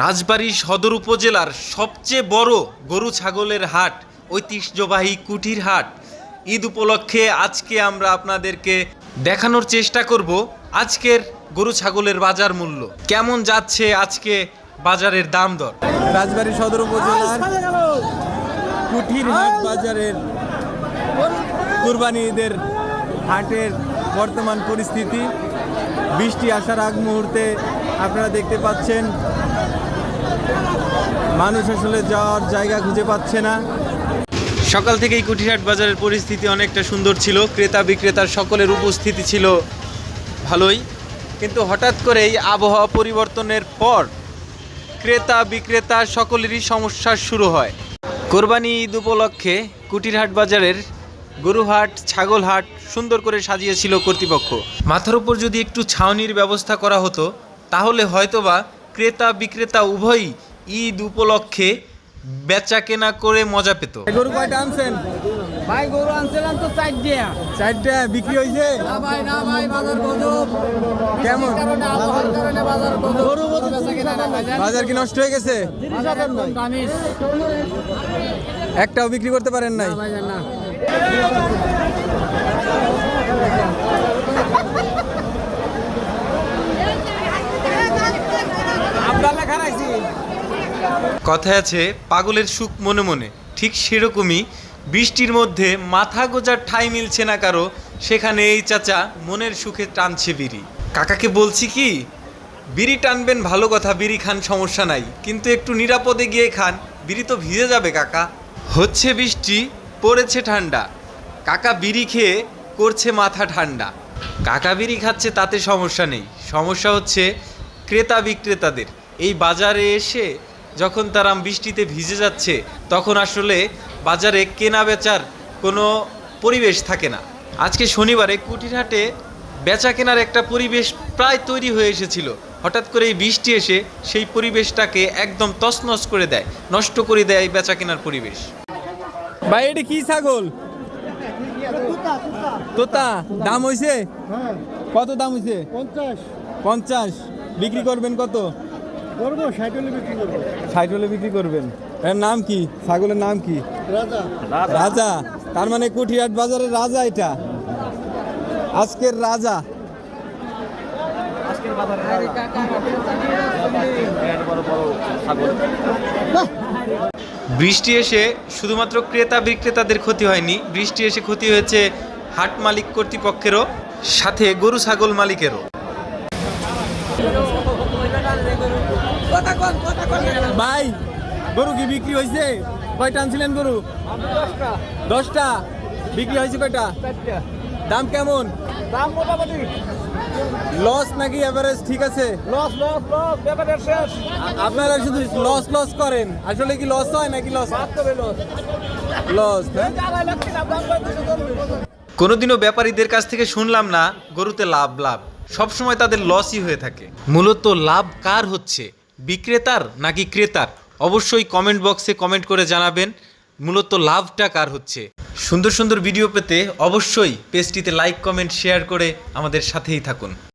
রাজবাড়ী সদর উপজেলার সবচেয়ে বড় গরু ছাগলের হাট, ঐতিহ্যবাহী কুটির হাট। ঈদ উপলক্ষে আজকে আমরা আপনাদেরকে দেখানোর চেষ্টা করব আজকের গরু ছাগলের বাজার মূল্য। কেমন যাচ্ছে আজকে বাজারের দাম দর? রাজবাড়ী সদর উপজেলার কুঠির হাট বাজারের কুরবানি ঈদের হাটের বর্তমান পরিস্থিতি। বৃষ্টি আসার আগ মুহূর্তে আপনারা দেখতে পাচ্ছেন, মানুষ আসলে যাওয়ার জায়গা খুঁজে পাচ্ছে না। সকাল থেকেই কুটিরহাট বাজারের পরিস্থিতি অনেকটা সুন্দর ছিল। ক্রেতা বিক্রেতার সকলের উপস্থিতি ছিল ভালোই। কিন্তু হঠাৎ করেই আবহাওয়া পরিবর্তনের পর ক্রেতা বিক্রেতা সকলেরই সমস্যা শুরু হয়। কোরবানি ঈদ উপলক্ষে কুটিরহাট বাজারের গরুহাট, ছাগলহাট সুন্দর করে সাজিয়েছিল কর্তৃপক্ষ। মাথার উপর যদি একটু ছাউনির ব্যবস্থা করা হতো তাহলে হয়তোবা ক্রেতা বিক্রেতা উভয়ই ঈদ উপলক্ষে বেচা কেনা করে মজা পেত। গরু কয়টা আনছেন? ভাই গরু আনছিলাম তো চার দিয়া চারটা বিক্রি হয়েছে? না ভাই না ভাই বাজার গজব। কেমন? কারণে আবহাওয়ার কারণে বাজার গজব। গরু। বাজার কি নষ্ট হয়ে গেছে? একটাও বিক্রি করতে পারেন নাই? না। কথায় আছে, পাগলের সুখ মনে মনে। ঠিক সেরকমই বৃষ্টির মধ্যে মাথা গোজার ঠাই মিলছে না কারও, সেখানে এই চাচা মনের সুখে টানছে বিড়ি। কাকাকে বলছি কি, বিড়ি টানবেন ভালো কথা, বিড়ি খান সমস্যা নাই। কিন্তু একটু নিরাপদে গিয়ে খান, বিড়ি তো ভিজে যাবে কাকা। হচ্ছে বৃষ্টি, পড়েছে ঠান্ডা। কাকা বিড়ি খেয়ে করছে মাথা ঠান্ডা। কাকা বিড়ি খাচ্ছে তাতে সমস্যা নেই। সমস্যা হচ্ছে ক্রেতা বিক্রেতাদের। এই বাজারে এসে যখন তারা বৃষ্টিতে ভিজে যাচ্ছে তখন আসলে বাজারে কেনা বেচার কোনো পরিবেশ থাকে না। আজকে শনিবারে কুটিরহাটে বেচা কেনার একটা পরিবেশ প্রায় তৈরি হয়ে এসেছিল। হঠাৎ করে এই বৃষ্টি এসে সেই পরিবেশটাকে একদম তছনছ করে দেয় নষ্ট করে দেয় এই বেচা কেনার পরিবেশ। ভাই এটা কি ছাগল? তোতা দাম হইছে? কত দাম হয়েছে পঞ্চাশ। পঞ্চাশ। বিক্রি করবেন কত? করব ষাট হলে বিক্রি করব। ষাট হলে বিক্রি করবেন। এর নাম কি? ছাগলের নাম কি? রাজা। রাজা। তার মানে কুঠিয়াট বাজারের রাজা এটা। আজকের রাজা। বৃষ্টি এসে শুধুমাত্র ক্রেতা বিক্রেতাদের ক্ষতি হয়নি বৃষ্টি এসে ক্ষতি হয়েছে হাট মালিক কর্তৃপক্ষেরও সাথে গরু ছাগল মালিকেরও। ভাই গরু কি বিক্রি হয়েছে কয়টা আনছিলেন গরু? দশটা। বিক্রি হয়েছে কয়টা? দাম কেমন? দাম মোটামুটি। লস নাকি এভারেজ ঠিক আছে? লস লস লস ব্যাপারের শেষ। আপনারা শুধু লস লস করেন। আসলে কি লস হয় নাকি লস লস লস কোনোদিনও ব্যাপারীদের কাছ থেকে শুনলাম না গরুতে লাভ লাভ। সবসময় তাদের লসই হয়ে থাকে। মূলত লাভ কার হচ্ছে? বিক্রেতার নাকি ক্রেতার? অবশ্যই কমেন্ট বক্সে কমেন্ট করে জানাবেন, মূলত লাভটা কার হচ্ছে? সুন্দর সুন্দর ভিডিও পেতে অবশ্যই পেজটিতে লাইক কমেন্ট শেয়ার করে আমাদের সাথেই থাকুন।